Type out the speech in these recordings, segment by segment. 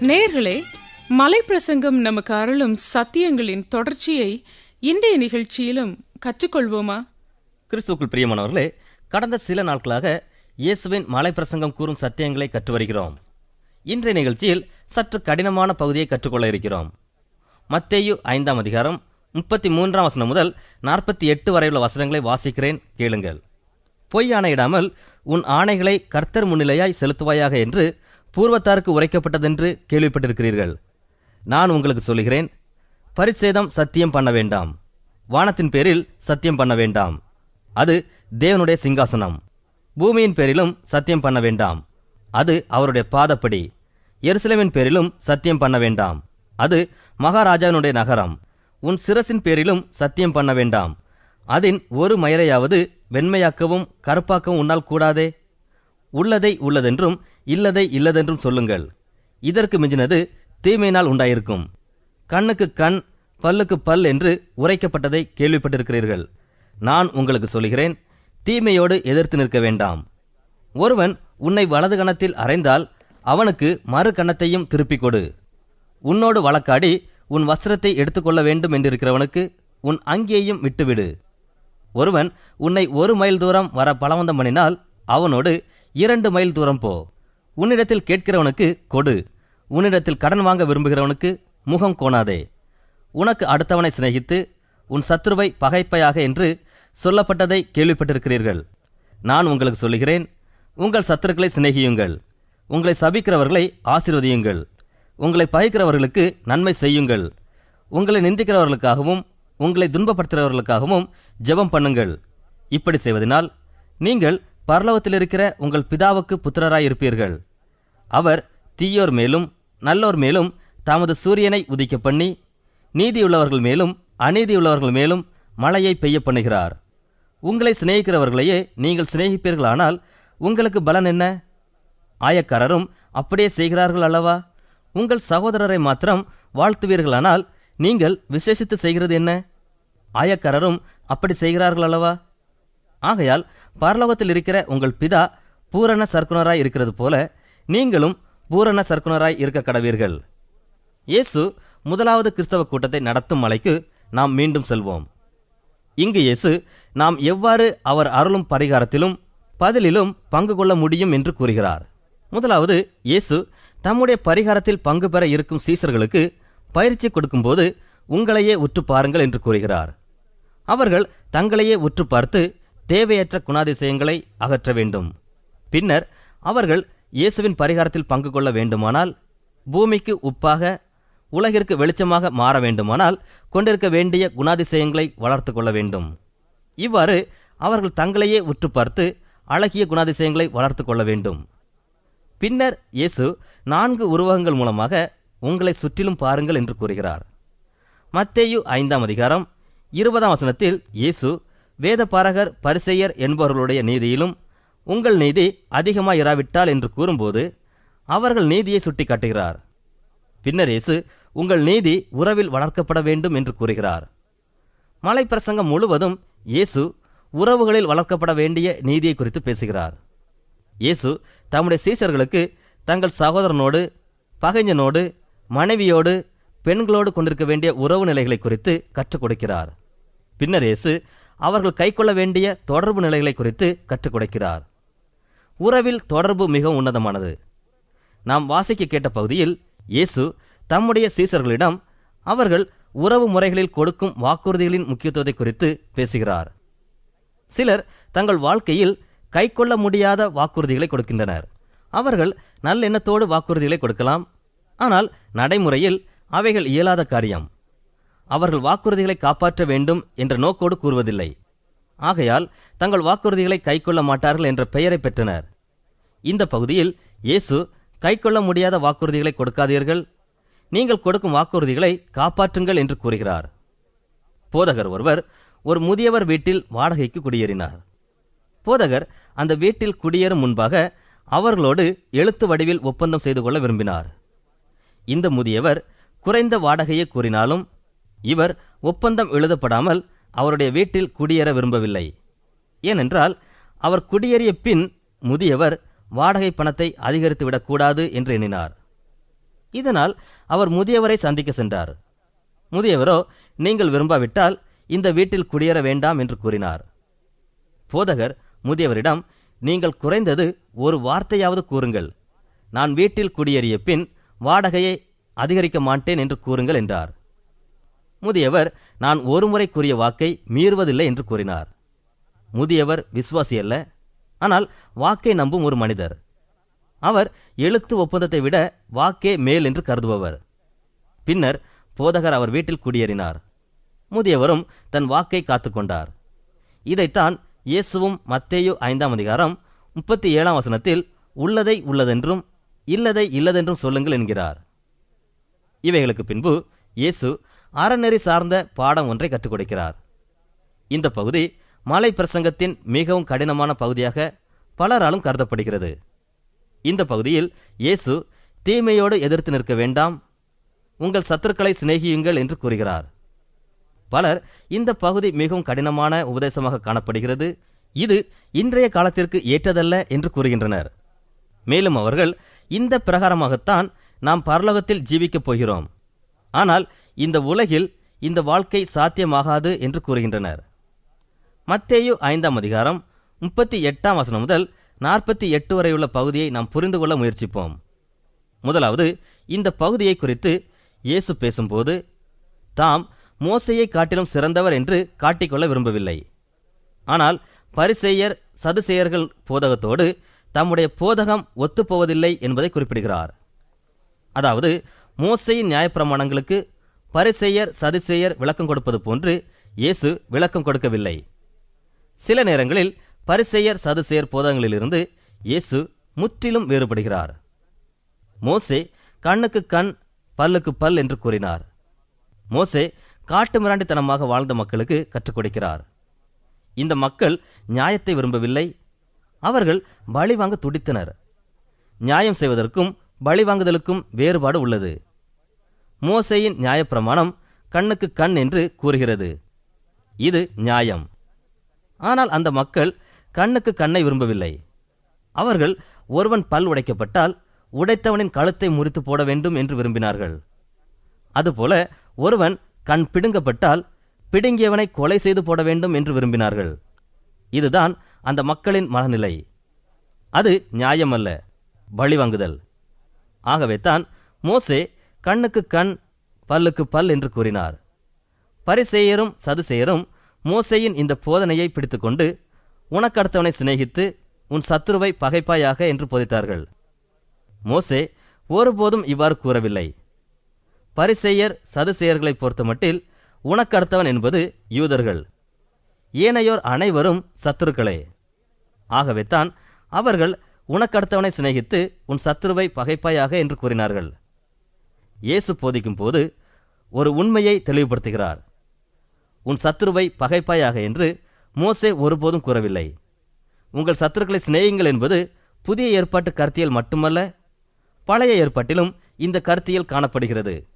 நேர்களே மலைப்பிரசங்கம் நமக்கு அருளும் சத்தியங்களின் தொடர்ச்சியை இன்றைய நிகழ்ச்சியிலும் கற்றுக்கொள்வோமா? கிறிஸ்துவுக்குள் பிரியமானவர்களே கடந்த சில நாட்களாக இயேசுவின் மலை பிரசங்கம் கூறும் சத்தியங்களை கற்று வருகிறோம் இன்றைய நிகழ்ச்சியில் சற்று கடினமான பகுதியை கற்றுக்கொள்ள இருக்கிறோம். மத்தேயு ஐந்தாம் அதிகாரம் முப்பத்தி மூன்றாம் வசனம் முதல் நாற்பத்தி எட்டு வரையுள்ள வசனங்களை வாசிக்கிறேன் கேளுங்கள். பொய் ஆணையிடாமல் உன் ஆணைகளை கர்த்தர் முன்னிலையாய் செலுத்துவாயாக என்று பூர்வத்தாருக்கு உரைக்கப்பட்டதென்று கேள்விப்பட்டிருக்கிறீர்கள். நான் உங்களுக்கு சொல்கிறேன் பரிச்சேதம் சத்தியம் பண்ண வேண்டாம். வானத்தின் பேரில் சத்தியம் பண்ண வேண்டாம். அது தேவனுடைய சிங்காசனம். பூமியின் பேரிலும் சத்தியம் பண்ண வேண்டாம். அது அவருடைய பாதப்படி. எருசலேமின் பேரிலும் சத்தியம் பண்ண வேண்டாம். அது மகாராஜாவினுடைய நகரம். உன் சிரசின் பேரிலும் சத்தியம் பண்ண வேண்டாம். அதன் ஒரு மயிரையாவது வெண்மையாக்கவும் கருப்பாக்கவும் உன்னால் கூடாதே. உள்ளதை உள்ளதென்றும் இல்லதை இல்லதென்றும் சொல்லுங்கள். இதற்கு மிஞ்சினது தீமையினால் உண்டாயிருக்கும். கண்ணுக்கு கண் பல்லுக்கு பல் என்று உரைக்கப்பட்டதை கேள்விப்பட்டிருக்கிறீர்கள். நான் உங்களுக்கு சொல்கிறேன் தீமையோடு எதிர்த்து நிற்க வேண்டாம். ஒருவன் உன்னை வலது கணத்தில் அறைந்தால் அவனுக்கு மறு கணத்தையும் திருப்பிக் கொடு. உன்னோடு வழக்காடி உன் வஸ்திரத்தை எடுத்துக்கொள்ள வேண்டும் என்றிருக்கிறவனுக்கு உன் அங்கேயும் விட்டுவிடு. ஒருவன் உன்னை ஒரு மைல் தூரம் வர பலவந்தம் பண்ணினால் அவனோடு இரண்டு மைல் தூரம் போ. உன்னிடத்தில் கேட்கிறவனுக்கு கொடு. உன்னிடத்தில் கடன் வாங்க விரும்புகிறவனுக்கு முகம் கோணாதே. உனக்கு அடுத்தவனை சிநேகித்து உன் சத்ருவை பகைப்பையாக என்று சொல்லப்பட்டதை கேள்விப்பட்டிருக்கிறீர்கள். நான் உங்களுக்கு சொல்லுகிறேன் உங்கள் சத்துருக்களை சிநேகியுங்கள். உங்களை சபிக்கிறவர்களை ஆசீர்வதியுங்கள். உங்களை பகைக்கிறவர்களுக்கு நன்மை செய்யுங்கள். உங்களை நிந்திக்கிறவர்களுக்காகவும் உங்களை துன்பப்படுத்துகிறவர்களுக்காகவும் ஜெபம் பண்ணுங்கள். இப்படி செய்வதனால் நீங்கள் பரலோகத்தில் இருக்கிற உங்கள் பிதாவுக்கு புத்திரராய் இருப்பீர்கள் அவர் தீயோர் மேலும் நல்லோர் மேலும் தமது சூரியனை உதிக்க பண்ணி நீதியுள்ளவர்கள் மேலும் அநீதியுள்ளவர்கள் மேலும் மழையை பெய்ய பண்ணுகிறார் உங்களை சிநேகிக்கிறவர்களையே நீங்கள் சிநேகிப்பீர்களானால் உங்களுக்கு பலன் என்ன? ஆயக்காரரும் அப்படியே செய்கிறார்கள் அல்லவா? உங்கள் சகோதரரை மாத்திரம் வாழ்த்துவீர்களானால் நீங்கள் விசேஷித்து செய்கிறது என்ன? ஆயக்காரரும் அப்படி செய்கிறார்கள் அல்லவா? ஆகையால் பரலோகத்தில் இருக்கிற உங்கள் பிதா பூரண சர்க்குனராய் இருக்கிறது போல நீங்களும் பூரண சர்க்குனராய் இருக்க கடவீர்கள். இயேசு முதலாவது கிறிஸ்தவ கூட்டத்தை நடத்தும் மலைக்கு நாம் மீண்டும் செல்வோம். இங்கு இயேசு நாம் எவ்வாறு அவர் அருளும் பரிகாரத்திலும் பதிலிலும் பங்கு கொள்ள முடியும் என்று கூறுகிறார். முதலாவது இயேசு தம்முடைய பரிகாரத்தில் பங்கு பெற இருக்கும் சீசர்களுக்கு பயிற்சி கொடுக்கும்போது உங்களையே உற்று பாருங்கள் என்று கூறுகிறார். அவர்கள் தங்களையே உற்று பார்த்து தேவையற்ற குணாதிசயங்களை அகற்ற வேண்டும். பின்னர் அவர்கள் இயேசுவின் பரிகாரத்தில் பங்கு கொள்ள வேண்டுமானால் பூமிக்கு உப்பாக உலகிற்கு வெளிச்சமாக மாற வேண்டுமானால் கொண்டிருக்க வேண்டிய குணாதிசயங்களை வளர்த்து கொள்ள வேண்டும். இவ்வாறு அவர்கள் தங்களையே உற்று பார்த்து அழகிய குணாதிசயங்களை வளர்த்து கொள்ள வேண்டும். பின்னர் இயேசு நான்கு உருவகங்கள் மூலமாக உங்களை சுற்றிலும் பாருங்கள் என்று கூறுகிறார். மத்தேயு ஐந்தாம் அதிகாரம் இருபதாம் வசனத்தில் இயேசு வேதபாரகர் பரிசெயர் என்பவர்களுடைய நீதியிலும் உங்கள் நீதி அதிகமாயிராவிட்டால் என்று கூறும்போது அவர்கள் நீதியை சுட்டிக்காட்டுகிறார். பின்னர் இயேசு உங்கள் நீதி உறவில் வளர்க்கப்பட வேண்டும் என்று கூறுகிறார். மலை பிரசங்கம் முழுவதும் இயேசு உறவுகளில் வளர்க்கப்பட வேண்டிய நீதியை குறித்து பேசுகிறார். இயேசு தம்முடைய சீசர்களுக்கு தங்கள் சகோதரனோடு பகைஞனோடு மனைவியோடு பெண்களோடு கொண்டிருக்க வேண்டிய உறவு நிலைகளை குறித்து கற்றுக் கொடுக்கிறார். பின்னர் இயேசு அவர்கள் கைக்கொள்ள வேண்டிய தொடர்பு நிலைகளை குறித்து கற்றுக் கொடுக்கிறார். உறவில் தொடர்பு மிகவும் உன்னதமானது. நாம் வாசிக்க கேட்ட பகுதியில் இயேசு தம்முடைய சீசர்களிடம் அவர்கள் உறவு முறைகளில் கொடுக்கும் வாக்குறுதிகளின் முக்கியத்துவத்தை குறித்து பேசுகிறார். சிலர் தங்கள் வாழ்க்கையில் கைக்கொள்ள முடியாத வாக்குறுதிகளை கொடுக்கின்றனர். அவர்கள் நல்லெண்ணத்தோடு வாக்குறுதிகளை கொடுக்கலாம். ஆனால் நடைமுறையில் அவைகள் இயலாத காரியம். அவர்கள் வாக்குறுதிகளை காப்பாற்ற வேண்டும் என்ற நோக்கோடு கூறுவதில்லை. ஆகையால் தங்கள் வாக்குறுதிகளை கைக்கொள்ள மாட்டார்கள் என்ற பெயரை பெற்றனர். இந்த பகுதியில் இயேசு கைக்கொள்ள முடியாத வாக்குறுதிகளை கொடுக்காதீர்கள். நீங்கள் கொடுக்கும் வாக்குறுதிகளை காப்பாற்றுங்கள் என்று கூறுகிறார். போதகர் ஒருவர் ஒரு முதியவர் வீட்டில் வாடகைக்கு குடியேறினார். போதகர் அந்த வீட்டில் குடியேறும் முன்பாக அவர்களோடு எழுத்து வடிவில் ஒப்பந்தம் செய்து கொள்ள விரும்பினார். இந்த முதியவர் குறைந்த வாடகையை கூறினாலும் இவர் ஒப்பந்தம் எழுதப்படாமல் அவருடைய வீட்டில் குடியேற விரும்பவில்லை. ஏனென்றால் அவர் குடியேறிய பின் முதியவர் வாடகை பணத்தை அதிகரித்துவிடக்கூடாது என்று எண்ணினார். இதனால் அவர் முதியவரை சந்திக்க சென்றார். முதியவரோ நீங்கள் விரும்பாவிட்டால் இந்த வீட்டில் குடியேற வேண்டாம் என்று கூறினார். போதகர் முதியவரிடம் நீங்கள் குறைந்தது ஒரு வார்த்தையாவது கூறுங்கள். நான் வீட்டில் குடியேறிய பின் வாடகையை அதிகரிக்க மாட்டேன் என்று கூறுங்கள் என்றார். முதியவர் நான் ஒருமுறை கூறிய வாக்கை மீறுவதில்லை என்று கூறினார். முதியவர் விசுவாசி அல்ல ஆனால் வாக்கை நம்பும் ஒரு மனிதர். அவர் எழுத்து ஒப்பந்தத்தை விட வாக்கே மேல் என்று கருதுபவர். பின்னர் போதகர் அவர் வீட்டில் குடியேறினார். முதியவரும் தன் வாக்கை காத்துக்கொண்டார் இதைத்தான் இயேசுவும் மத்தேயு ஐந்தாம் அதிகாரம் முப்பத்தி ஏழாம் வசனத்தில் உள்ளதை உள்ளதென்றும் இல்லதை இல்லதென்றும் சொல்லுங்கள் என்கிறார். இவைகளுக்கு பின்பு இயேசு அறநெறி சார்ந்த பாடம் ஒன்றை கற்றுக் கொடுக்கிறார். இந்த பகுதி மலை பிரசங்கத்தின் மிகவும் கடினமான பகுதியாக பலராலும் கருதப்படுகிறது. இந்த பகுதியில் இயேசு தீமையோடு எதிர்த்து நிற்க வேண்டாம் உங்கள் சத்துருக்களை சிநேகியுங்கள் என்று கூறுகிறார். பலர் இந்த பகுதி மிகவும் கடினமான உபதேசமாக காணப்படுகிறது இது இன்றைய காலத்திற்கு ஏற்றதல்ல என்று கூறுகின்றனர். மேலும் அவர்கள் இந்த பிரகாரமாகத்தான் நாம் பரலோகத்தில் ஜீவிக்கப் போகிறோம். ஆனால் இந்த உலகில் இந்த வாழ்க்கை சாத்தியமாகாது என்று கூறுகின்றனர். மத்தேயு ஐந்தாம் அதிகாரம் முப்பத்தி எட்டாம் வசனம் முதல் நாற்பத்தி எட்டு வரையுள்ள பகுதியை நாம் புரிந்து கொள்ள முயற்சிப்போம். முதலாவது இந்த பகுதியை குறித்து இயேசு பேசும்போது தாம் மோசையை காட்டிலும் சிறந்தவர் என்று காட்டிக்கொள்ள விரும்பவில்லை. ஆனால் பரிசேயர் சதுசேயர்கள் போதகத்தோடு தம்முடைய போதகம் ஒத்துப்போவதில்லை என்பதை குறிப்பிடுகிறார். அதாவது மோசையின் நியாயப்பிரமாணங்களுக்கு பரிசெயர் சதுசெயர் விளக்கம் கொடுப்பது போன்று இயேசு விளக்கம் கொடுக்கவில்லை. சில நேரங்களில் பரிசெயர் சதுசெயர் போதங்களிலிருந்து இயேசு முற்றிலும் வேறுபடுகிறார். மோசே கண்ணுக்கு கண் பல்லுக்கு பல் என்று கூறினார். மோசே காட்டு மிராண்டித்தனமாக வாழ்ந்த மக்களுக்கு கற்றுக் கொடுக்கிறார். இந்த மக்கள் நியாயத்தை விரும்பவில்லை. அவர்கள் பழி வாங்க துடித்தனர். நியாயம் செய்வதற்கும் பழி வாங்குதலுக்கும் வேறுபாடு உள்ளது. மோசையின் நியாயப்பிரமாணம் கண்ணுக்கு கண் என்று கூறுகிறது. இது நியாயம். ஆனால் அந்த மக்கள் கண்ணுக்கு கண்ணை விரும்பவில்லை. அவர்கள் ஒருவன் பல் உடைக்கப்பட்டால் உடைத்தவனின் கழுத்தை முறித்து போட வேண்டும் என்று விரும்பினார்கள். அதுபோல ஒருவன் கண் பிடுங்கப்பட்டால் பிடுங்கியவனை கொலை செய்து போட வேண்டும் என்று விரும்பினார்கள். இதுதான் அந்த மக்களின் மனநிலை. அது நியாயமல்ல பழிவாங்குதல் ஆகவே தான் மோசே கண்ணுக்கு கண் பல்லுக்கு பல் என்று கூறினார். பரிசெயரும் சதுசெயரும் மோசையின் இந்த போதனையை பிடித்துக்கொண்டு உனக்கடுத்தவனை சிநேகித்து உன் சத்துருவை பகைப்பாயாக என்று போதித்தார்கள். மோசே ஒருபோதும் இவ்வாறு கூறவில்லை. பரிசேயர் சதுசேயர்களை பொறுத்தமட்டில் உனக்கடுத்தவன் என்பது யூதர்கள் ஏனையோர் அனைவரும் சத்துருக்களே. ஆகவே தான் அவர்கள் உனக்கடுத்தவனை சிநேகித்து உன் சத்துருவை பகைப்பாயாக என்று கூறினார்கள். இயேசு போதிக்கும் போது ஒரு உண்மையை தெளிவுபடுத்துகிறார். உன் சத்துருவை பகைப்பாயாக என்று மோசே ஒருபோதும் கூறவில்லை. உங்கள் சத்துருக்களை சிநேகிங்கள் என்பது புதிய ஏற்பாட்டு கருத்தியல் மட்டுமல்ல பழைய ஏற்பாட்டிலும் இந்த கருத்தியல் காணப்படுகிறது.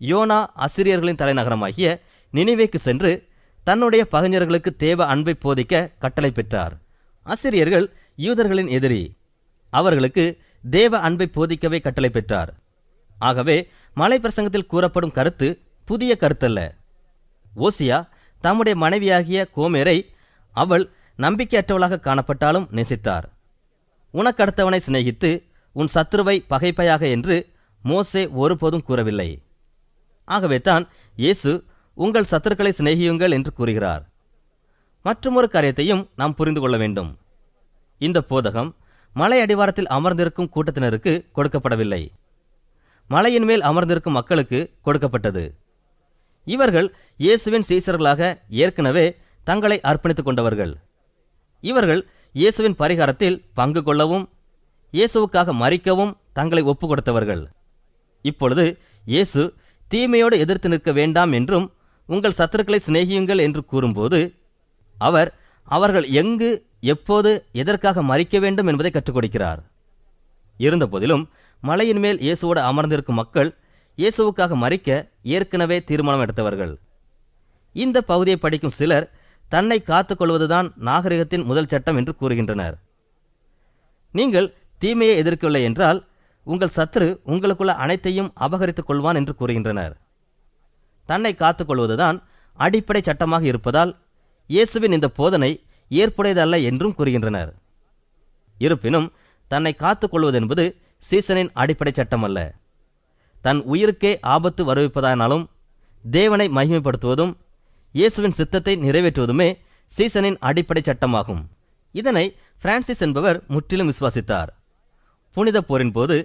யோனா அசிரியர்களின் தலைநகரமாகிய நினைவேக்கு சென்று தன்னுடைய பகைஞர்களுக்கு தேவ அன்பை போதிக்க கட்டளை பெற்றார். அசிரியர்கள் யூதர்களின் எதிரி. அவர்களுக்கு தேவ அன்பை போதிக்கவே கட்டளை பெற்றார். ஆகவே மலை பிரசங்கத்தில் கூறப்படும் கருத்து புதிய கருத்தல்ல. ஓசியா தம்முடைய மனைவியாகிய கோமேரை அவள் நம்பிக்கையற்றவளாக காணப்பட்டாலும் நேசித்தார். உனக்கடுத்தவனை சிநேகித்து உன் சத்ருவை பகைப்பையாக என்று மோசே ஒருபோதும் கூறவில்லை. ஆகவே தான் இயேசு உங்கள் சத்துருக்களை சிநேகியுங்கள் என்று கூறுகிறார். மற்றொரு காரியத்தையும் நாம் புரிந்து கொள்ள வேண்டும். இந்த போதகம் மலை அடிவாரத்தில் அமர்ந்திருக்கும் கூட்டத்தினருக்கு கொடுக்கப்படவில்லை. மலையின் மேல் அமர்ந்திருக்கும் மக்களுக்கு கொடுக்கப்பட்டது. இவர்கள் இயேசுவின் சீசர்களாக ஏற்கனவே தங்களை அர்ப்பணித்துக் கொண்டவர்கள். இவர்கள் இயேசுவின் பரிகாரத்தில் பங்கு கொள்ளவும் இயேசுவுக்காக மறிக்கவும் தங்களை ஒப்பு கொடுத்தவர்கள் இப்பொழுது இயேசு தீமையோடு எதிர்த்து நிற்க வேண்டாம் என்றும் உங்கள் சத்துருக்களை சிநேகியுங்கள் என்று கூறும்போது அவர் அவர்கள் எங்கு எப்போது எதற்காக மறிக்க வேண்டும் என்பதை கற்றுக் கொடுக்கிறார் இருந்தபோதிலும் மலையின் மேல் இயேசுவோடு அமர்ந்திருக்கும் மக்கள் இயேசுவுக்காக மறிக்க ஏற்கனவே தீர்மானம் எடுத்தவர்கள். இந்த பகுதியை படிக்கும் சிலர் தன்னை காத்துக்கொள்வதுதான் நாகரிகத்தின் முதல் சட்டம் என்று கூறுகின்றனர். நீங்கள் தீமையை எதிர்க்கவில்லை என்றால் உங்கள் சத்ரு உங்களுக்குள்ள அனைத்தையும் அபகரித்துக் கொள்வான் என்று கூறுகின்றனர். தன்னை காத்துக்கொள்வதுதான் அடிப்படை சட்டமாக இருப்பதால் இயேசுவின் இந்த போதனை ஏற்புடையதல்ல என்றும் கூறுகின்றனர். இருப்பினும் தன்னை காத்துக்கொள்வது என்பது சீசனின் அடிப்படை சட்டம் அல்ல. தன் உயிருக்கே ஆபத்து வருவிப்பதானாலும் தேவனை மகிமைப்படுத்துவதும் இயேசுவின் சித்தத்தை நிறைவேற்றுவதுமே சீசனின் அடிப்படை சட்டமாகும். இதனை பிரான்சிஸ் என்பவர் முற்றிலும் விசுவாசித்தார். புனித போரின் போது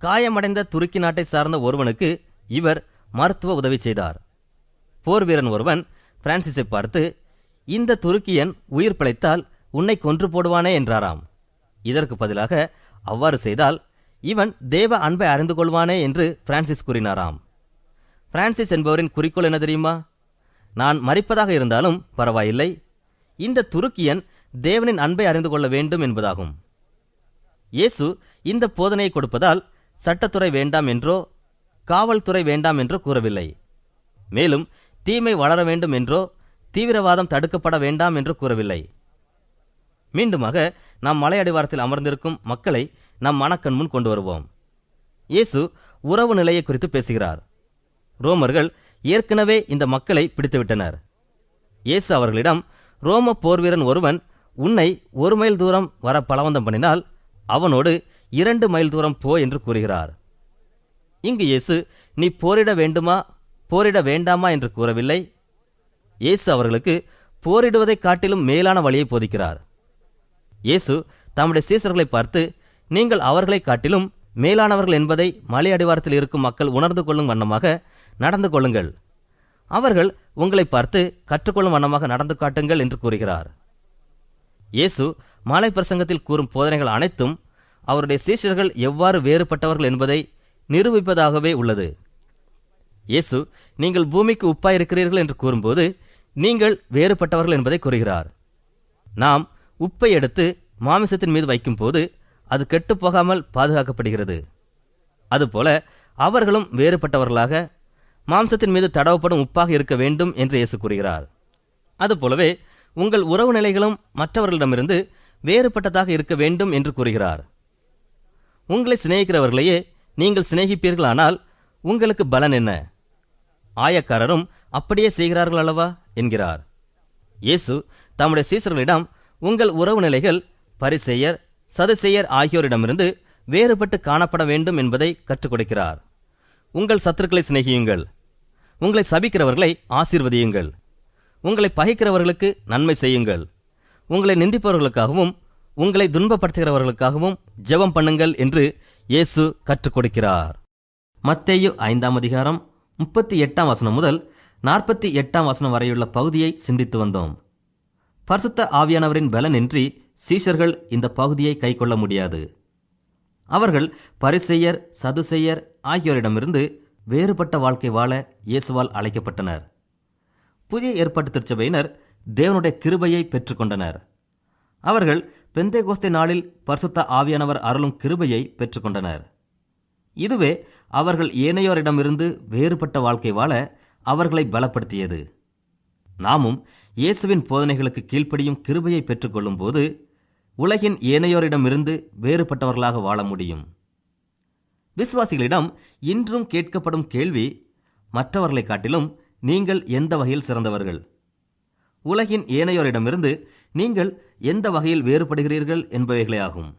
காயமடைந்த துருக்கி நாட்டை சார்ந்த ஒருவனுக்கு இவர் மருத்துவ உதவி செய்தார். போர் வீரன் ஒருவன் பிரான்சிஸை பார்த்து இந்த துருக்கியன் உயிர் பிழைத்தால் உன்னை கொன்று போடுவானே என்றாராம். இதற்கு பதிலாக அவ்வாறு செய்தால் இவன் தேவ அன்பை அறிந்து கொள்வானே என்று பிரான்சிஸ் கூறினாராம். பிரான்சிஸ் என்பவரின் குறிக்கோள் என்ன தெரியுமா? நான் மறிப்பதாக இருந்தாலும் பரவாயில்லை. இந்த துருக்கியன் தேவனின் அன்பை அறிந்து கொள்ள வேண்டும் என்பதாகும். இயேசு இந்த போதனையை கொடுப்பதால் சட்டத்துறை வேண்டாம் என்றோ காவல்துறை வேண்டாம் என்றோ கூறவில்லை. மேலும் தீமை வளர வேண்டும் என்றோ தீவிரவாதம் தடுக்கப்பட வேண்டாம் என்று கூறவில்லை. மீண்டுமாக நாம் மலை அடிவாரத்தில் அமர்ந்திருக்கும் மக்களை நம் மனக்கண் முன் கொண்டு வருவோம் இயேசு உறவு நிலையை குறித்து பேசுகிறார். ரோமர்கள் ஏற்கனவே இந்த மக்களை பிடித்துவிட்டனர். இயேசு அவர்களிடம் ரோம போர்வீரன் ஒருவன் உன்னை ஒரு மைல் தூரம் வர பலவந்தம் பண்ணினால் அவனோடு இரண்டு மைல் தூரம் போ என்று கூறுகிறார். இங்கு இயேசு நீ போரிட வேண்டுமா? போரிட வேண்டாமா? என்று கூறவில்லை. இயேசு அவர்களுக்கு போரிடுவதைக் காட்டிலும் மேலான வழியை போதிக்கிறார். இயேசு தம்முடைய சீசர்களை பார்த்து நீங்கள் அவர்களை காட்டிலும் மேலானவர்கள் என்பதை மலை அடிவாரத்தில் இருக்கும் மக்கள் உணர்ந்து கொள்ளும் வண்ணமாக நடந்து கொள்ளுங்கள். அவர்கள் உங்களை பார்த்து கற்றுக்கொள்ளும் வண்ணமாக நடந்து காட்டுங்கள் என்று கூறுகிறார். இயேசு மாலை பிரசங்கத்தில் கூறும் போதனைகள் அனைத்தும் அவருடைய சீஷர்கள் எவ்வாறு வேறுபட்டவர்கள் என்பதை நிரூபிப்பதாகவே உள்ளது. இயேசு நீங்கள் பூமிக்கு உப்பாயிருக்கிறீர்கள் என்று கூறும்போது நீங்கள் வேறுபட்டவர்கள் என்பதை கூறுகிறார். நாம் உப்பை எடுத்து மாமிசத்தின் மீது வைக்கும்போது அது கெட்டு போகாமல் பாதுகாக்கப்படுகிறது. அதுபோல அவர்களும் வேறுபட்டவர்களாக மாம்சத்தின் மீது தடவப்படும் உப்பாக இருக்க வேண்டும் என்று இயேசு கூறுகிறார். அதுபோலவே உங்கள் உறவு நிலைகளும் மற்றவர்களிடமிருந்து வேறுபட்டதாக இருக்க வேண்டும் என்று கூறுகிறார். உங்களை சிநேகிக்கிறவர்களையே நீங்கள் சிநேகிப்பீர்களானால் உங்களுக்கு பலன் என்ன? ஆயக்காரரும் அப்படியே செய்கிறார்கள் அல்லவா? என்கிறார். இயேசு தம்முடைய சீசர்களிடம் உங்கள் உறவு நிலைகள் பரிசெயர் சதுசெயர் ஆகியோரிடமிருந்து வேறுபட்டு காணப்பட வேண்டும் என்பதை கற்றுக் கொடுக்கிறார். உங்கள் சத்துருக்களை சிநேகியுங்கள். உங்களை சபிக்கிறவர்களை ஆசீர்வதியுங்கள். உங்களை பகைக்கிறவர்களுக்கு நன்மை செய்யுங்கள். உங்களை நிந்திப்பவர்களுக்காகவும் உங்களை துன்பப்படுத்துகிறவர்களுக்காகவும் ஜெபம் பண்ணுங்கள் என்று இயேசு கற்றுக் கொடுக்கிறார். மத்தேயு ஐந்தாம் அதிகாரம் முப்பத்தி எட்டாம் வசனம் முதல் நாற்பத்தி எட்டாம் வசனம் வரையுள்ள பகுதியை சிந்தித்து வந்தோம். பரிசுத்த ஆவியானவரின் பலனின்றி சீஷர்கள் இந்த பகுதியை கைக்கொள்ள முடியாது. அவர்கள் பரிசெயர் சதுசெயர் ஆகியோரிடமிருந்து வேறுபட்ட வாழ்க்கை வாழ இயேசுவால் அழைக்கப்பட்டனர். புதிய ஏற்பாட்டு திருச்சபையினர் தேவனுடைய கிருபையை பெற்றுக்கொண்டனர். அவர்கள் பெந்தேகோஸ்தே நாளில் பரிசுத்த ஆவியானவர் அருளும் கிருபையை பெற்றுக்கொண்டனர். இதுவே அவர்கள் ஏனையோரிடமிருந்து வேறுபட்ட வாழ்க்கை வாழ அவர்களை பலப்படுத்தியது. நாமும் இயேசுவின் போதனைகளுக்கு கீழ்ப்படியும் கிருபையை பெற்றுக்கொள்ளும் போது உலகின் ஏனையோரிடமிருந்து வேறுபட்டவர்களாக வாழ முடியும். விசுவாசிகளிடம் இன்றும் கேட்கப்படும் கேள்வி மற்றவர்களைக் காட்டிலும் நீங்கள் எந்த வகையில் சிறந்தவர்கள்? உலகின் ஏனையோரிடமிருந்து நீங்கள் எந்த வகையில் வேறுபடுகிறீர்கள் என்பவைகளே ஆகும்.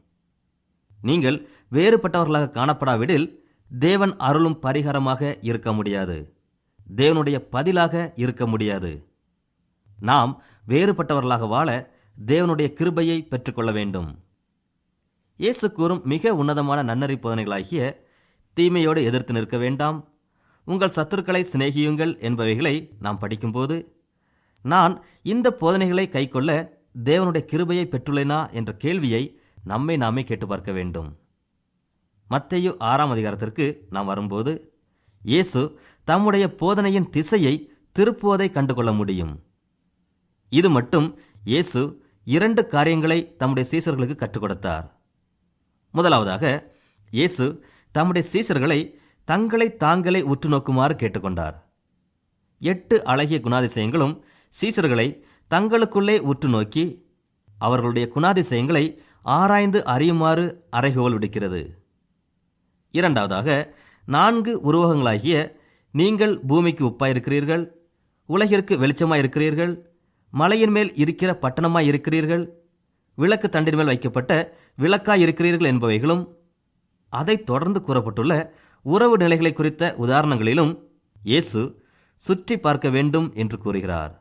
நீங்கள் வேறுபட்டவர்களாக காணப்படாவிடில் தேவன் அருளும் பரிகாரமாக இருக்க முடியாது. தேவனுடைய பதிலாக இருக்க முடியாது. நாம் வேறுபட்டவர்களாக வாழ தேவனுடைய கிருபையை பெற்றுக்கொள்ள வேண்டும். இயேசு கூறும் மிக உன்னதமான நன்னறி போதனைகளாகிய தீமையோடு எதிர்த்து நிற்க வேண்டாம். உங்கள் சத்துருக்களை சிநேகியுங்கள் என்பவைகளை நாம் படிக்கும்போது நான் இந்த போதனைகளை கைக்கொள்ள தேவனுடைய கிருபையை பெற்றுள்ளேனா என்ற கேள்வியை நம்மை நாமே கேட்டு பார்க்க வேண்டும். மத்தையு ஆறாம் அதிகாரத்திற்கு நாம் வரும்போது இயேசு தம்முடைய போதனையின் திசையை திருப்புவதை கண்டுகொள்ள முடியும். இது மட்டும் இயேசு இரண்டு காரியங்களை தம்முடைய சீசர்களுக்கு கற்றுக் கொடுத்தார். முதலாவதாக இயேசு தம்முடைய சீசர்களை தங்களை தாங்களே உற்று நோக்குமாறு கேட்டுக்கொண்டார். எட்டு அழகிய குணாதிசயங்களும் சீசர்களை தங்களுக்குள்ளே உற்று நோக்கி அவர்களுடைய குணாதிசயங்களை ஆராய்ந்து அறியுமாறு அறைகோல் விடுக்கிறது. இரண்டாவதாக நான்கு உருவகங்களாகிய நீங்கள் பூமிக்கு உப்பாயிருக்கிறீர்கள் உலகிற்கு வெளிச்சமாயிருக்கிறீர்கள் மலையின் மேல் இருக்கிற பட்டணமாய் இருக்கிறீர்கள் விளக்கு தண்டின் மேல் வைக்கப்பட்ட விளக்காய் இருக்கிறீர்கள் என்பவைகளும் அதைத் தொடர்ந்து கூறப்பட்டுள்ள உறவு நிலைகளை குறித்த உதாரணங்களிலும் இயேசு சுற்றி பார்க்க வேண்டும் என்று கூறுகிறார்.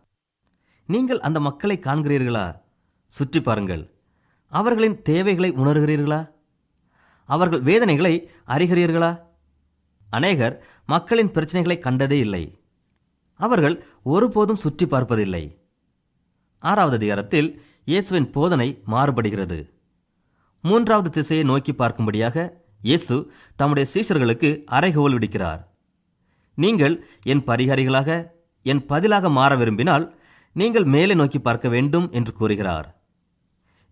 நீங்கள் அந்த மக்களை காண்கிறீர்களா? சுற்றி பாருங்கள். அவர்களின் தேவைகளை உணர்கிறீர்களா? அவர்கள் வேதனைகளை அறிகிறீர்களா? அநேகர் மக்களின் பிரச்சனைகளை கண்டதே இல்லை. அவர்கள் ஒருபோதும் சுற்றி பார்ப்பதில்லை. ஆறாவது அதிகாரத்தில் இயேசுவின் போதனை மாறுபடுகிறது. மூன்றாவது திசையை நோக்கி பார்க்கும்படியாக இயேசு தம்முடைய சீஷர்களுக்கு அறைகோல் விடுக்கிறார். நீங்கள் என் பரிகாரிகளாக என் பதிலாக மாற விரும்பினால் நீங்கள் மேலே நோக்கி பார்க்க வேண்டும் என்று கூறுகிறார்.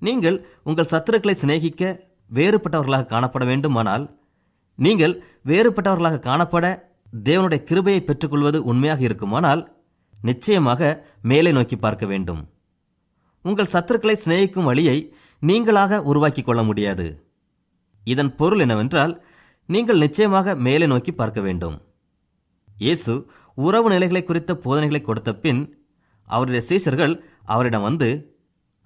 நீங்கள் உங்கள் சத்துருக்களை சிநேகிக்க வேறுபட்டவர்களாக காணப்பட வேண்டுமானால் நீங்கள் வேறுபட்டவர்களாக காணப்பட தேவனுடைய கிருபையை பெற்றுக்கொள்வது உண்மையாக இருக்குமானால் நிச்சயமாக மேலே நோக்கி பார்க்க வேண்டும். உங்கள் சத்துருக்களை சிநேகிக்கும் வழியை நீங்களாக உருவாக்கிக் கொள்ள முடியாது. இதன் பொருள் என்னவென்றால் நீங்கள் நிச்சயமாக மேலே நோக்கி பார்க்க வேண்டும். இயேசு உறவு நிலைகளை குறித்த போதனைகளை கொடுத்த பின் அவருடைய சீசர்கள் அவரிடம் வந்து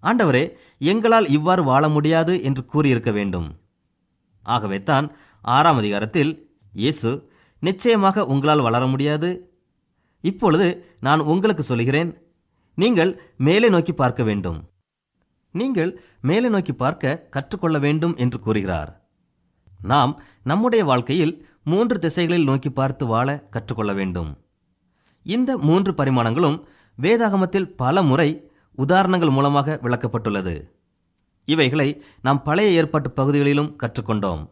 ஆண்டவரே எங்களால் இவ்வாறு வாழ முடியாது என்று கூறியிருக்க வேண்டும். ஆகவே தான் ஆறாம் அதிகாரத்தில் இயேசு நிச்சயமாக உங்களால் வளர முடியாது. இப்பொழுது நான் உங்களுக்கு சொல்கிறேன் நீங்கள் மேலே நோக்கி பார்க்க வேண்டும். நீங்கள் மேலே நோக்கி பார்க்க கற்றுக்கொள்ள வேண்டும் என்று கூறுகிறார். நாம் நம்முடைய வாழ்க்கையில் மூன்று திசைகளில் நோக்கி பார்த்து வாழ கற்றுக்கொள்ள வேண்டும். இந்த மூன்று பரிமாணங்களும் வேதாகமத்தில் பல முறை உதாரணங்கள் மூலமாக விளக்கப்பட்டுள்ளது. இவைகளை நாம் பழைய ஏற்பாட்டு பகுதிகளிலும் கற்றுக்கொண்டோம்.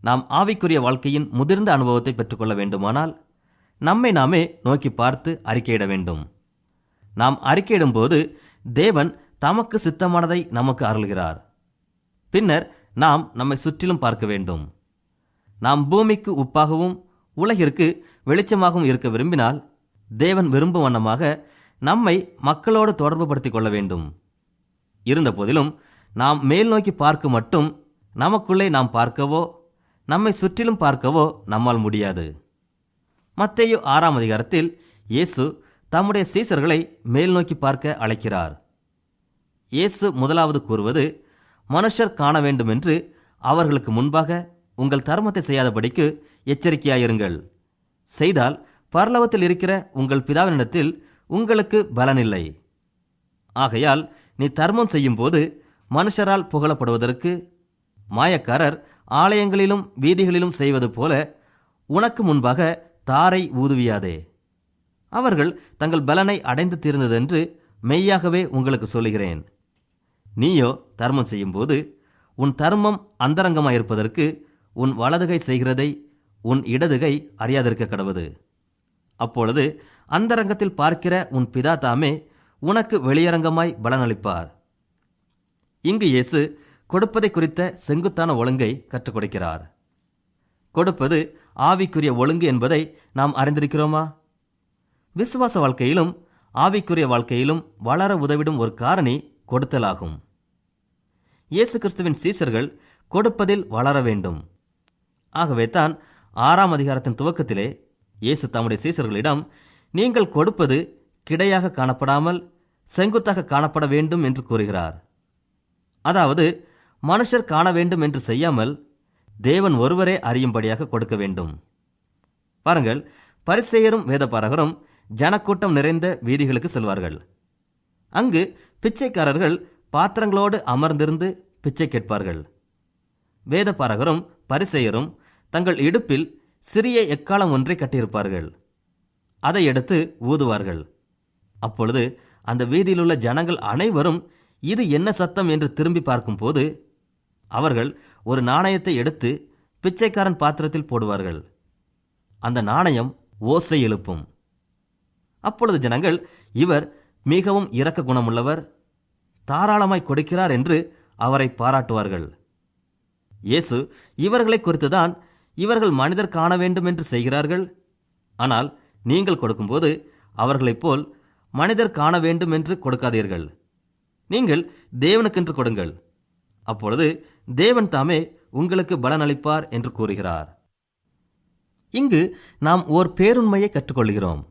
நாம் ஆவிக்குரிய வாழ்க்கையின் முதிர்ந்த அனுபவத்தை பெற்றுக்கொள்ள வேண்டுமானால் நம்மை நாமே நோக்கி பார்த்து அறிக்கையிட வேண்டும். நாம் அறிக்கையிடும்போது தேவன் தமக்கு சித்தமானதை நமக்கு அருள்கிறார். பின்னர் நாம் நம்மை சுற்றிலும் பார்க்க வேண்டும். நாம் பூமிக்கு உப்பாகவும் உலகிற்கு வெளிச்சமாகவும் இருக்க விரும்பினால் தேவன் விரும்பும் வண்ணமாக நம்மை மக்களோடு தொடர்பு படுத்திக் கொள்ள வேண்டும். இருந்தபோதிலும் நாம் மேல் நோக்கி பார்க்க மட்டும் நமக்குள்ளே நாம் பார்க்கவோ நம்மை சுற்றிலும் பார்க்கவோ நம்மால் முடியாது. மத்தேயு ஆறாம் அதிகாரத்தில் இயேசு தம்முடைய சீசர்களை மேல் நோக்கி பார்க்க அழைக்கிறார். இயேசு முதலாவது கூறுவது மனுஷர் காண வேண்டும் என்று அவர்களுக்கு முன்பாக உங்கள் தர்மத்தை செய்யாதபடிக்கு எச்சரிக்கையாயிருங்கள். செய்தால் பரலவத்தில் இருக்கிற உங்கள் பிதாவினிடத்தில் உங்களுக்கு பலனில்லை. ஆகையால் நீ தர்மம் செய்யும்போது மனுஷரால் புகழப்படுவதற்கு மாயக்காரர் ஆலயங்களிலும் வீதிகளிலும் செய்வது போல உனக்கு முன்பாக தாரை ஊதுவியாதே. அவர்கள் தங்கள் பலனை அடைந்து தீர்ந்ததென்று மெய்யாகவே உங்களுக்கு சொல்லுகிறேன். நீயோ தர்மம் செய்யும்போது உன் தர்மம் அந்தரங்கமாயிருப்பதற்கு உன் வலதுகை செய்கிறதை உன் இடதுகை அறியாதிருக்க கடவுது. அப்பொழுது அந்தரங்கத்தில் பார்க்கிற உன் பிதா தாமே உனக்கு வெளியரங்கமாய் பலனளிப்பார். இங்கு இயேசு கொடுப்பதை குறித்த செங்குத்தான ஒழுங்கை கற்றுக் கொடுக்கிறார் கொடுப்பது ஆவிக்குரிய ஒழுங்கு என்பதை நாம் அறிந்திருக்கிறோமா? விசுவாச வாழ்க்கையிலும் ஆவிக்குரிய வாழ்க்கையிலும் வளர உதவிடும் ஒரு காரணி கொடுத்தலாகும். இயேசு கிறிஸ்துவின் சீசர்கள் கொடுப்பதில் வளர வேண்டும். ஆகவே தான் ஆறாம் அதிகாரத்தின் துவக்கத்திலே இயேசு தம்முடைய சீசர்களிடம் நீங்கள் கொடுப்பது கிடையாக காணப்படாமல் செங்குத்தாக காணப்பட வேண்டும் என்று கூறுகிறார். அதாவது மனுஷர் காண வேண்டும் என்று செய்யாமல் தேவன் ஒருவரே அறியும்படியாக கொடுக்க வேண்டும். பாருங்கள் பரிசெயரும் வேதபாரகரும் ஜனக்கூட்டம் நிறைந்த வீதிகளுக்கு செல்வார்கள். அங்கு பிச்சைக்காரர்கள் பாத்திரங்களோடு அமர்ந்திருந்து பிச்சை கேட்பார்கள். வேதபாரகரும் பரிசெயரும் தங்கள் இடுப்பில் சிறிய எக்காலம் ஒன்றை கட்டியிருப்பார்கள். அதை எடுத்து ஊதுவார்கள். அப்பொழுது அந்த வீதியிலுள்ள ஜனங்கள் அனைவரும் இது என்ன சத்தம்? என்று திரும்பி பார்க்கும்போது அவர்கள் ஒரு நாணயத்தை எடுத்து பிச்சைக்காரன் பாத்திரத்தில் போடுவார்கள். அந்த நாணயம் ஓசை எழுப்பும். அப்பொழுது ஜனங்கள் இவர் மிகவும் இரக்க குணமுள்ளவர் தாராளமாய் கொடுக்கிறார் என்று அவரை பாராட்டுவார்கள். இயேசு இவர்களை குறித்துதான் இவர்கள் மனிதர் காண வேண்டும் என்று செய்கிறார்கள். ஆனால் நீங்கள் கொடுக்கும்போது அவர்களைப் போல் மனிதர் காண வேண்டும் என்று கொடுக்காதீர்கள். நீங்கள் தேவனுக்கென்று கொடுங்கள். அப்பொழுது தேவன் தாமே உங்களுக்கு பலனளிப்பார் என்று கூறுகிறார். இங்கு நாம் ஓர் பேருண்மையை கற்றுக்கொள்கிறோம்.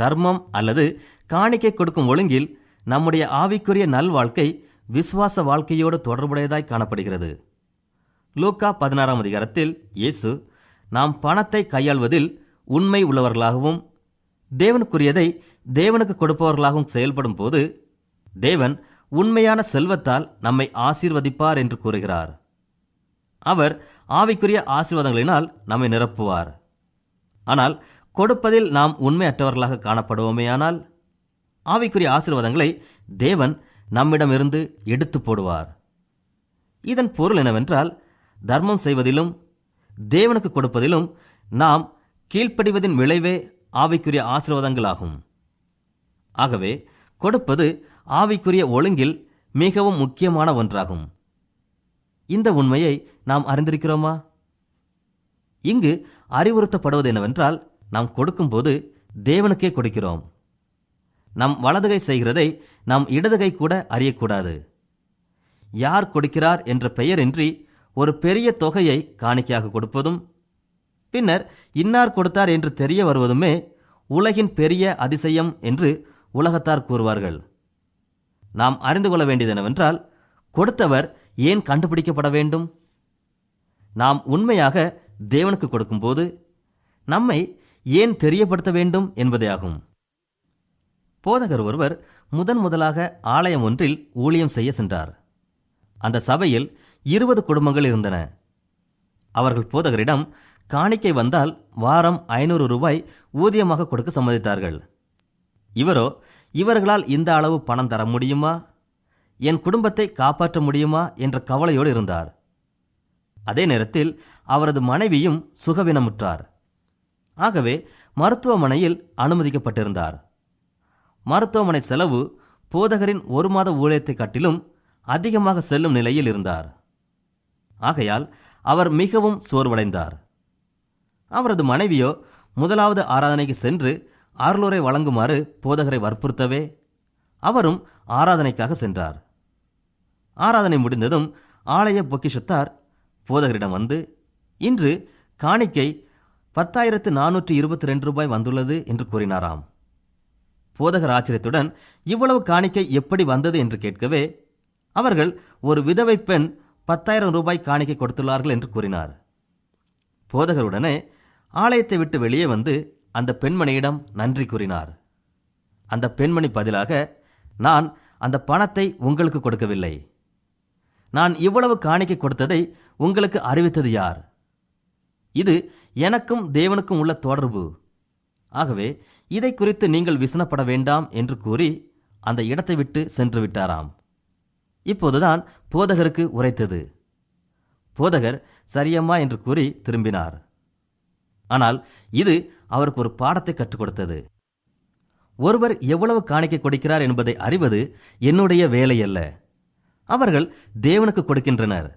தர்மம் அல்லது காணிக்கை கொடுக்கும் ஒழுங்கில் நம்முடைய ஆவிக்குரிய நல்வாழ்க்கை விசுவாச வாழ்க்கையோடு தொடர்புடையதாய் காணப்படுகிறது. லூக்கா பதினாறாம் அதிகாரத்தில் இயேசு நாம் பணத்தை கையாள்வதில் உண்மை உள்ளவர்களாகவும் தேவனுக்குரியதை தேவனுக்கு கொடுப்பவர்களாகவும் செயல்படும் போது தேவன் உண்மையான செல்வத்தால் நம்மை ஆசீர்வதிப்பார் என்று கூறுகிறார். அவர் ஆவிக்குரிய ஆசீர்வாதங்களினால் நம்மை நிரப்புவார். ஆனால் கொடுப்பதில் நாம் உண்மையற்றவர்களாக காணப்படுவோமேயானால் ஆவிக்குரிய ஆசீர்வாதங்களை தேவன் நம்மிடமிருந்து எடுத்து போடுவார். இதன் பொருள் என்னவென்றால் தர்மம் செய்வதிலும் தேவனுக்கு கொடுப்பதிலும் நாம் கீழ்ப்படிவதின் விளைவே ஆவிக்குரிய ஆசீர்வாதங்களாகும். ஆகவே கொடுப்பது ஆவிக்குரிய ஒழுங்கில் மிகவும் முக்கியமான ஒன்றாகும். இந்த உண்மையை நாம் அறிந்திருக்கிறோமா? இங்கு அறிவுறுத்தப்படுவது என்னவென்றால் நாம் கொடுக்கும்போது தேவனுக்கே கொடுக்கிறோம். நம் வலதுகை செய்கிறதை நம் இடதுகை கூட அறியக்கூடாது. யார் கொடுக்கிறார் என்ற பெயரின்றி ஒரு பெரிய தொகையை காணிக்கையாக கொடுப்பதும் பின்னர் இன்னார் கொடுத்தார் என்று தெரிய வருவதுமே உலகின் பெரிய அதிசயம் என்று உலகத்தார் கூறுவார்கள். நாம் அறிந்து கொள்ள வேண்டியது என்னவென்றால் கொடுத்தவர் ஏன் கண்டுபிடிக்கப்பட வேண்டும்? நாம் உண்மையாக தேவனுக்கு கொடுக்கும்போது நம்மை ஏன் தெரியப்படுத்த வேண்டும் என்பதே ஆகும் போதகர் ஒருவர் முதன் முதலாக ஆலயம் ஒன்றில் ஊழியம் செய்ய சென்றார். அந்த சபையில் இருபது குடும்பங்கள் இருந்தன. அவர்கள் போதகரிடம் காணிக்கை வந்தால் வாரம் ஐநூறு ரூபாய் ஊதியமாக கொடுக்க சம்மதித்தார்கள். இவரோ இவர்களால் இந்த அளவு பணம் தர முடியுமா? என் குடும்பத்தை காப்பாற்ற முடியுமா? என்ற கவலையோடு இருந்தார். அதே நேரத்தில் அவரது மனைவியும் சுகவினமுற்றார். ஆகவே மருத்துவமனையில் அனுமதிக்கப்பட்டிருந்தார். மருத்துவமனை செலவு போதகரின் ஒரு மாத ஊழியத்தை காட்டிலும் அதிகமாக செல்லும் நிலையில் இருந்தார். ஆகையால் அவர் மிகவும் சோர்வடைந்தார். அவரது மனைவியோ முதலாவது ஆராதனைக்கு சென்று அருளுரை வழங்குமாறு போதகரை வற்புறுத்தவே அவரும் ஆராதனைக்காக சென்றார். ஆராதனை முடிந்ததும் ஆலய பொக்கிஷத்தார் போதகரிடம் வந்து இன்று காணிக்கை பத்தாயிரத்து நானூற்றி இருபத்தி ரெண்டு ரூபாய் வந்துள்ளது என்று கூறினாராம். போதகர் ஆச்சரியத்துடன் இவ்வளவு காணிக்கை எப்படி வந்தது? என்று கேட்கவே அவர்கள் ஒரு விதவை பெண் பத்தாயிரம் ரூபாய் காணிக்கை கொடுத்துள்ளார்கள் என்று கூறினார். போதகருடனே ஆலயத்தை விட்டு வெளியே வந்து அந்த பெண்மணியிடம் நன்றி கூறினார். அந்த பெண்மணி பதிலாக நான் அந்த பணத்தை உங்களுக்கு கொடுக்கவில்லை. நான் இவ்வளவு காணிக்கை கொடுத்ததை உங்களுக்கு அறிவித்தது யார்? இது எனக்கும் தேவனுக்கும் உள்ள தொடர்பு. ஆகவே இதை குறித்து நீங்கள் விசனப்பட வேண்டாம் என்று கூறி அந்த இடத்தை விட்டு சென்று விட்டாராம். இப்போதுதான் போதகருக்கு உரைத்தது. போதகர் சரியம்மா என்று கூறி திரும்பினார். ஆனால் இது அவருக்கு ஒரு பாடத்தை கற்றுக் கொடுத்தது. ஒருவர் எவ்வளவு காணிக்கை கொடுக்கிறார் என்பதை அறிவது என்னுடைய வேலை அல்ல அவர்கள் தேவனுக்கு கொடுக்கின்றனர்.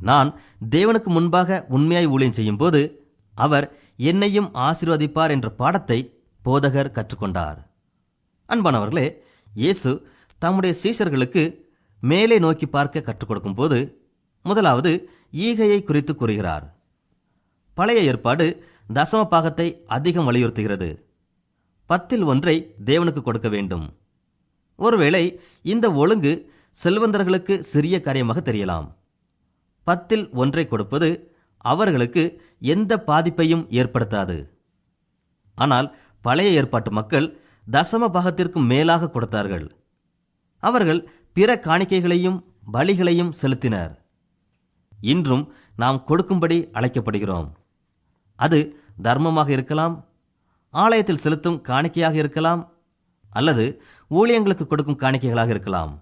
நான் தேவனுக்கு முன்பாக உண்மையாய் ஊழியம் செய்யும்போது அவர் என்னையும் ஆசீர்வதிப்பார் என்ற பாடத்தை போதகர் கற்றுக்கொண்டார். அன்பானவர்களே இயேசு தம்முடைய சீஷர்களுக்கு மேலே நோக்கி பார்க்க கற்றுக் கொடுக்கும்போது முதலாவது ஈகையை குறித்து கூறுகிறார். பழைய ஏற்பாடு தசம பாகத்தை அதிகம் வலியுறுத்துகிறது. பத்தில் ஒன்றை தேவனுக்கு கொடுக்க வேண்டும். ஒருவேளை இந்த ஒழுங்கு செல்வந்தர்களுக்கு சிறிய காரியமாக தெரியலாம். பத்தில் ஒன்றை கொடுப்பது அவர்களுக்கு எந்த பாதிப்பையும் ஏற்படுத்தாது. ஆனால் பழைய ஏற்பாட்டு மக்கள் தசம பாகத்திற்கு மேலாக கொடுத்தார்கள். அவர்கள் பிற காணிக்கைகளையும் பலிகளையும் செலுத்தினர். இன்றும் நாம் கொடுக்கும்படி அழைக்கப்படுகிறோம். அது தர்மமாக இருக்கலாம் ஆலயத்தில் செலுத்தும் காணிக்கையாக இருக்கலாம் அல்லது ஊழியங்களுக்கு கொடுக்கும் காணிக்கைகளாக இருக்கலாம்.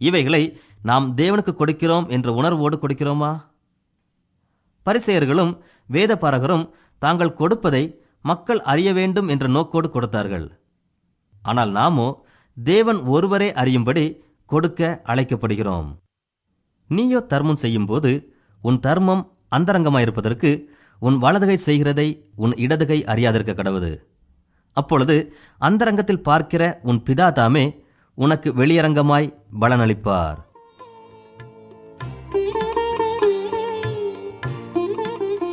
இவைகளை நாம் தேவனுக்கு கொடுக்கிறோம் என்ற உணர்வோடு கொடுக்கிறோமா? பரிசெயர்களும் வேதபாரகரும் தாங்கள் கொடுப்பதை மக்கள் அறிய வேண்டும் என்ற நோக்கோடு கொடுத்தார்கள். ஆனால் நாமோ தேவன் ஒருவரே அறியும்படி கொடுக்க அழைக்கப்படுகிறோம். நீயோ தர்மம் செய்யும்போது உன் தர்மம் அந்தரங்கமாயிருப்பதற்கு உன் வலதுகை செய்கிறதை உன் இடதுகை அறியாதிருக்க கடவுது. அப்பொழுது அந்தரங்கத்தில் பார்க்கிற உன் பிதா தாமே உனக்கு வெளியரங்கமாய் பலனளிப்பார்.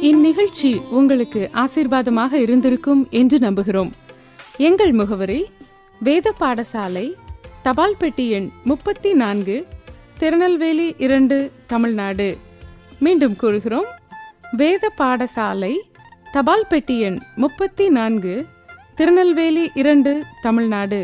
இந்நிகழ்ச்சி உங்களுக்கு ஆசீர்வாதமாக இருந்திருக்கும் என்று நம்புகிறோம். எங்கள் முகவரி வேத பாடசாலை தபால் பெட்டி எண் முப்பத்தி நான்கு திருநெல்வேலி இரண்டு தமிழ்நாடு. மீண்டும் கூறுகிறோம் வேத பாடசாலை தபால் பெட்டி எண் முப்பத்தி நான்கு திருநெல்வேலி இரண்டு தமிழ்நாடு.